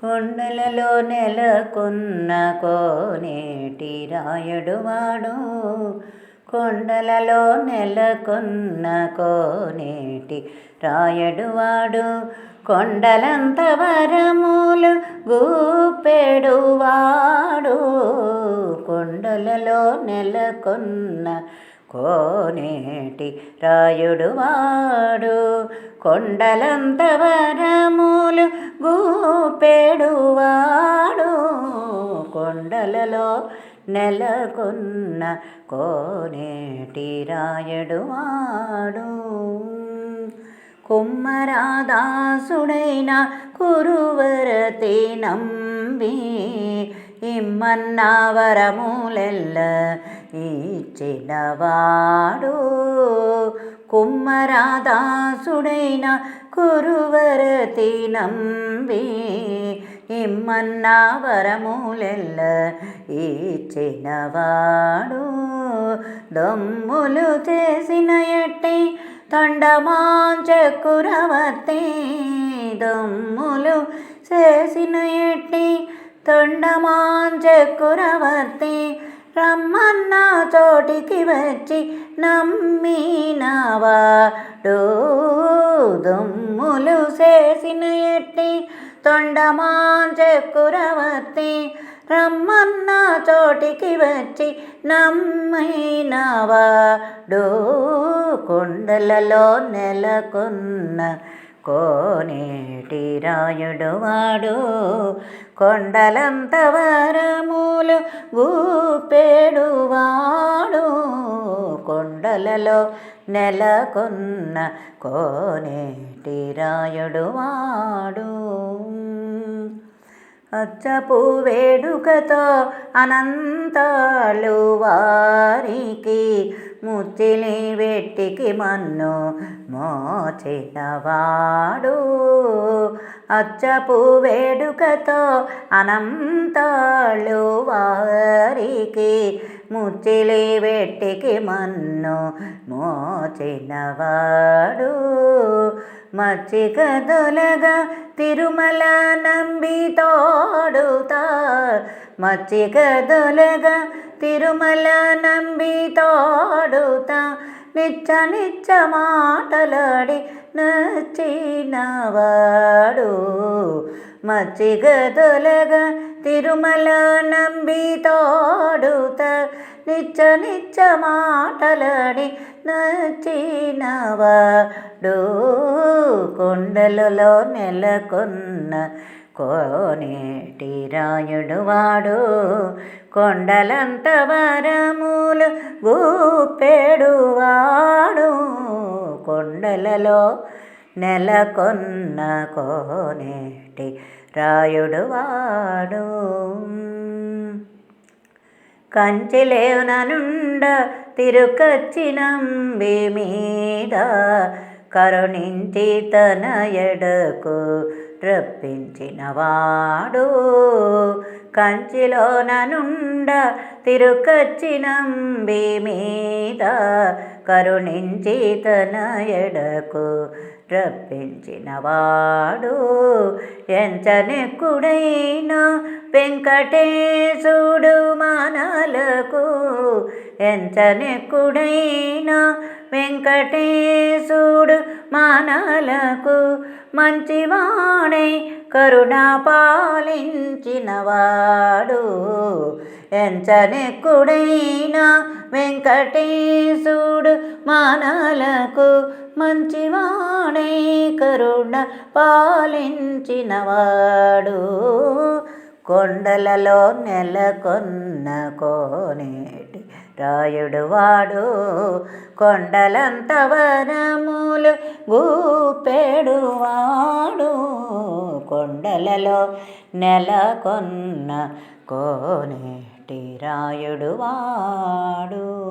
కొండలలో నెలకొన్న కోనేటి రాయుడు వాడు. కొండలలో నెలకొన్న కోనేటి రాయుడు వాడు. కొండలంత వరములు గూపెడు వాడు. కొండలలో నెలకొన్న కోనేటి రాయుడు వాడు. కొండలంత వరములు గూపెడు కొండలలో నెలకొన్న కోనేటి రాయడువాడు. కుమ్మరాదాసుడైన కురువరతి నంబి ఇమ్మన్న వరములెల్ల ఇచ్చినవాడు కుమ్మరాదాసుడైన కురువరతి నంబి ఇమ్మన్నా వరములెల్ల ఇచ్చినవాడు దమ్ములు చేసిన ఎట్టి తొండమాంచకురవర్తి. దమ్ములు చేసిన ఎట్టి తొండమాంచకురవర్తి. రమ్మన్న చోటికి వచ్చి నమ్మినవాడు. దుమ్ములు చేసిన ఎట్టి తొండమాంచకురవర్తి రమ్మన్న చోటికి వచ్చి నమ్మినవాడు. కొండలలో నెలకొన్న కోనేటి రాయుడు వాడు కొండలంత వరములు గూపెడు వాడు కొండలలో నెలకొన్న కోనేటి రాయుడు వాడు అచ్చపు వేడుకతో అనంతాలు వారికి ముచ్చిలి వెట్టికి మన్ను మోచినవాడు. అచ్చపు వేడుకతో అనంతాళ్ళు వారికి ముచ్చిలి వెట్టికి మన్ను మోచినవాడు. మచ్చిక దొలగా తిరుమల నంబి తోడుతా మచ్చిక దొలగా తిరుమల నంబి తోడుతా నిచ్చ నిచ్చ మాటలాడి నచ్చినవాడు. మచ్చిక దొలగా తిరుమల నంబి తోడుతా నిచ్చ నిచ్చ మాటలని నచ్చినవాడు. కొండలలో నెలకొన్న కోనేటి రాయుడు వాడు. కొండలంత వరములు గూపెడు వాడు. కొండలలో నెలకొన్న కోనేటి రాయుడు వాడు. కంచెలేవననుండ తిరుకచ్చినంబి మీద కరుణించి తన ఎడకు రప్పించినవాడు. కంచిలోననుండ తిరుకచ్చినంబి మీద కరుణించి తన ఎడకు రప్పించినవాడు ఎంచనెక్కుడైన వెంకటేశుడు మానలకు. ఎంచనెక్కుడైన వెంకటేశుడు మానలకు. మంచివాడై కరుణ పాలించినవాడు. ఎంచనెక్కుడైన వెంకటేశుడు మానలకు. మంచివాడై కరుణ పాలించినవాడు. కొండలలో నెలకొన్న కోనేటి రాయుడు వాడు. కొండలంత వరములు గూపెడు వాడు. కొండలలో నెలకొన్న కోనేటి రాయుడు వాడు.